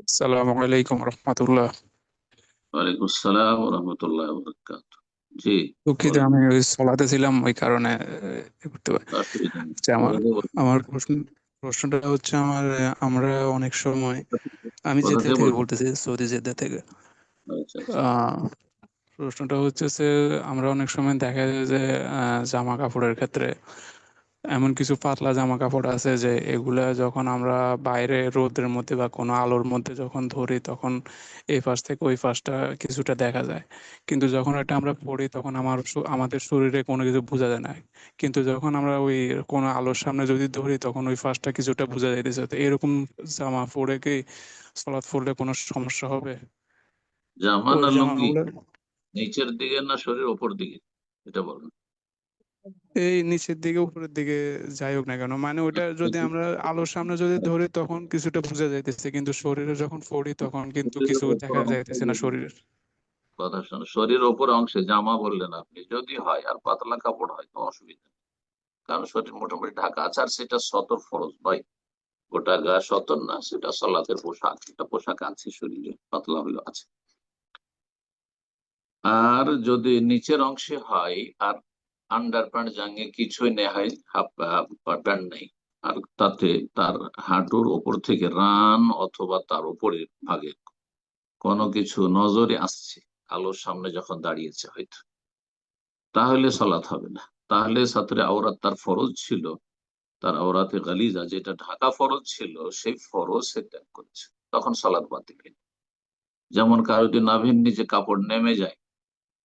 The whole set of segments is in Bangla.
আসসালামু আলাইকুম রহমতুল্লাহ। ওয়ালাইকুম আসসালাম রহমতুল্লাহ বরকাত। জি। দুঃখিত আমি ওই সলাতে ছিলাম ওই কারণে এ করতে পারি আচ্ছা আমার বলেন, বলেন। আমার প্রশ্ন প্রশ্নটা হচ্ছে আমার আমরা অনেক সময় আমি কোথা জেদ্দা থেকে থেকে বলছেন? বলতেছি সৌদি জেদ্দা থেকে। আচ্ছা আচ্ছা। আহ প্রশ্নটা হচ্ছে যে আমরা অনেক সময় দেখা যায় যে আহ, জামা কাপড়ের ক্ষেত্রে এমন কিছু পাতলা জামা কাপড় আছে যে এগুলা যখন আমরা বাইরে রোদের মধ্যে বা কোনো আলোর মধ্যে যখন ধরি তখন এই পাশ থেকে ওই পাশটা কিছুটা দেখা যায়। কিন্তু যখন এটা আমরা পড়ি তখন আমার আমাদের শরীরে কোনো কিছু বোঝা যায় না। কিন্তু যখন আমরা ওই কোনো আলোর সামনে যদি ধরি তখন ওই পাশটা কিছুটা বোঝা যাইতেছে। তো এরকম জামা পরে কি সলাৎ পরলে কোনো সমস্যা হবে? জামা না লুঙ্গি? নিচের দিকে না শরীর ওপর দিকে? এটা বলেন। এই নিচের দিকে উপরের দিকে যাই হোক না কেন মানে ওটা যদি আমরা আলোর সামনে যদি ধরি তখন কিছুটা বোঝা যাইতেছে কিন্তু শরীরে যখন পড়ি তখন কিন্তু কিছু দেখা যাইতেছে না শরীরের। কথা শোনো শরীর ওপর অংশে জামা বললেন আপনি যদি হয় আর পাতলা কাপড় হয় তো অসুবিধা কারণ শরীর মোটামুটি ঢাকা আছে আর সেটা সতর ফরজ ভাই। গোটা গা সতর না সেটা সলাতের পোশাক এটা পোশাক আছে শরীরে পাতলা হলেও আছে। আর যদি নিচের অংশে হয় আর আন্ডার প্যান্ট জাঙ্গে কিছুই নেই হয় হাফ প্যান্ট নেই। আর তাতে তার হাঁটুর ওপর থেকে রান অথবা তার উপরের ভাগে। কোনো কিছু নজরে আসছে, আলোর সামনে যখন দাঁড়িয়েছে হয়তো। তাহলে সলাৎ হবে না। তাহলে সাথে আওরাত তার ফরজ ছিল। তার আওরাতে গালিজা যেটা ঢাকা ফরজ ছিল, সেই ফরজ সে ত্যাগ করেছে। তখন সলাৎ বাতিল যেমন কারও যদি নাভির নিচে কাপড় নেমে যায়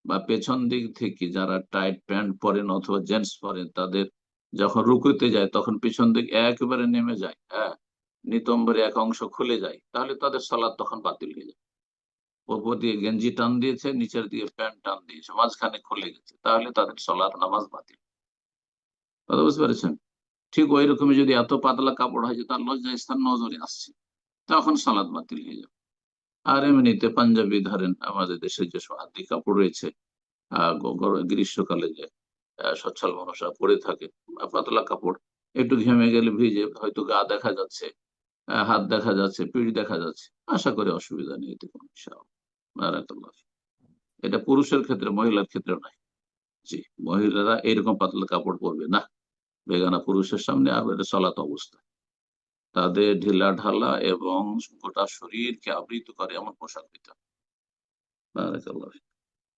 বা পেছন দিক থেকে যারা টাইট প্যান্ট পরেন অথবা জেন্টস পরেন, তাদের যখন রুকুতে যায়, তখন পিছন দিক একেবারে নেমে যায় হ্যাঁ? নিতম্বরে এক অংশ খুলে যায়, তাহলে তাদের সলাদ তখন বাতিল হয়ে যায়। ওপর দিয়ে গেঞ্জি টান দিয়েছে, নিচের দিকে প্যান্ট টান দিয়েছে, মাঝখানে খুলে গেছে, তাহলে তাদের সলাদ, নামাজ বাতিল। কথা বুঝতে পেরেছেন? ঠিক ওই রকমই যদি এত পাতলা কাপড় হয় যে তার লজ্জা স্থান নজরে আসছে, তখন সালাদ বাতিল হয়ে যাবে। আর এমনিতে পাঞ্জাবি ধরেন, আমাদের দেশে যে হাতি কাপড় রয়েছে গ্রীষ্মকালে যে সচ্ছল মানুষরা পরে থাকে পাতলা কাপড়, একটু ঘেমে গেলে ভিজে, হয়তো গা দেখা যাচ্ছে হাত দেখা যাচ্ছে, পিঠ দেখা যাচ্ছে, আশা করি অসুবিধা নেই এতে কোনো। এটা পুরুষের ক্ষেত্রে, মহিলার ক্ষেত্রে নাই। জি, মহিলারা এরকম পাতলা কাপড় পরবে না। বেগানা পুরুষের সামনে, আর এটা চলাত অবস্থা। তাদের ঢিলা ঢালা এবং গোটা শরীরকে আবৃত করে এমন পোশাক দিতে হবে।